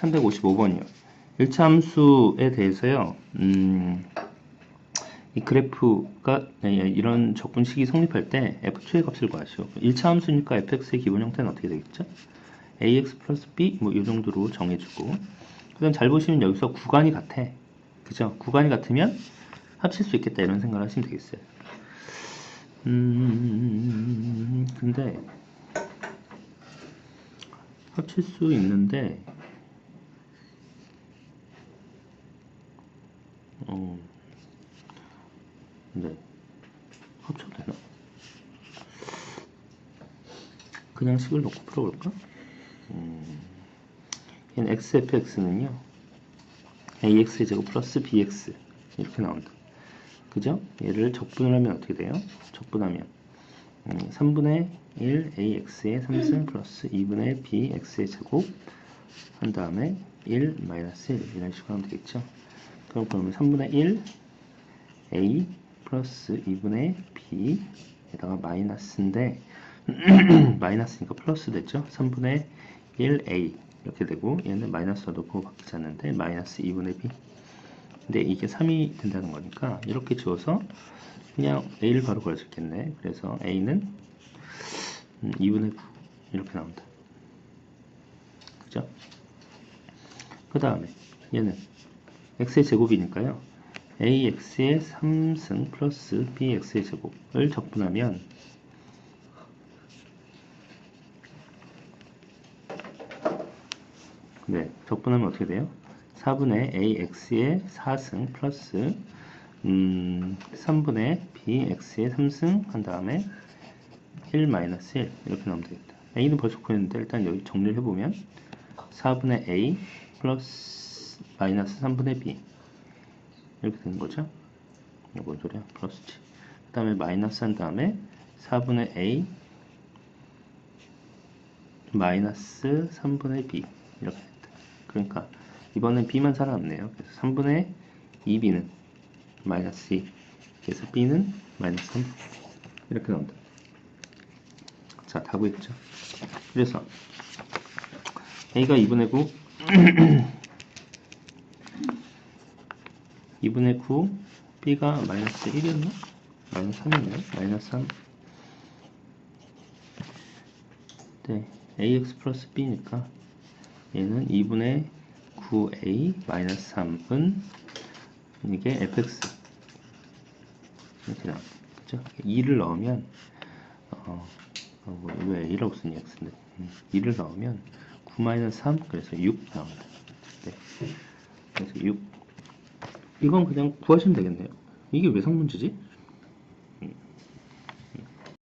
355번이요. 1차 함수에 대해서요. 음, 이 그래프가 네, 이런 적분식이 성립할 때 f2의 값을 구하시오. 1차 함수니까 fx의 기본 형태는 어떻게 되겠죠? ax 플러스 b 뭐 이 정도로 정해주고 그다음 잘 보시면 여기서 구간이 같아. 그죠? 구간이 같으면 합칠 수 있겠다 이런 생각을 하시면 되겠어요. 음, 근데 합칠 수 있는데 어, 네. 합쳐도 되나? 그냥 식을 놓고 풀어볼까? 음, xfx는요 ax 제곱 플러스 bx 이렇게 나온다. 그죠? 얘를 적분을 하면 어떻게 돼요? 적분하면 음, 3분의 1 ax의 3승 플러스 2분의 bx의 제곱 한 다음에 1 마이너스 1 이런 식으로 하면 되겠죠? 그럼 그러면 3분의 1 a 플러스 2분의 b에다가 마이너스인데 마이너스니까 플러스 됐죠? 3분의 1a 이렇게 되고 얘는 마이너스 넣고 바뀌지 않는데 마이너스 2분의 b 근데 이게 3이 된다는 거니까 이렇게 지워서 그냥 a를 바로 구할 수 있겠네 그래서 a는 2분의 9 이렇게 나온다 그죠? 그 다음에 얘는 x의 제곱이니까요 ax의 3승 플러스 bx의 제곱을 적분하면 네, 적분하면 어떻게 돼요? 4분의 ax의 4승 플러스 음, 3분의 bx의 3승 한 다음에 1 마이너스 1 이렇게 나오면 되겠다. a는 벌써 구했는데 일단 여기 정리를 해보면 4분의 a 플러스 마이너스 3분의 b 이렇게 되는 거죠. 이거 뭔 소리야? 플러스지. 그 다음에 마이너스 한 다음에 4분의 a 마이너스 3분의 b 이렇게 됐다. 그러니까 이번엔 b만 살아남네요. 그래서 3분의 2b는 마이너스 2 그래서 b는 마이너스 3 이렇게 나온다. 자, 다 구했죠. 그래서 a가 2분의 9 2분의 9 b가 마이너스 1이었나? 마이너스 3이었나요? 마이너스 3 네, ax 플러스 b니까 얘는 2분의 9a 마이너스 3은 이게 fx 이렇게 나옵니다. 그죠? 2를 넣으면 어, 어, 뭐, 왜 A라고 쓰니 x인데 음, 2를 넣으면 9 마이너스 3 그래서 6 나옵니다. 네. 그래서 6 이건 그냥 구하시면 되겠네요. 이게 왜 성문제지?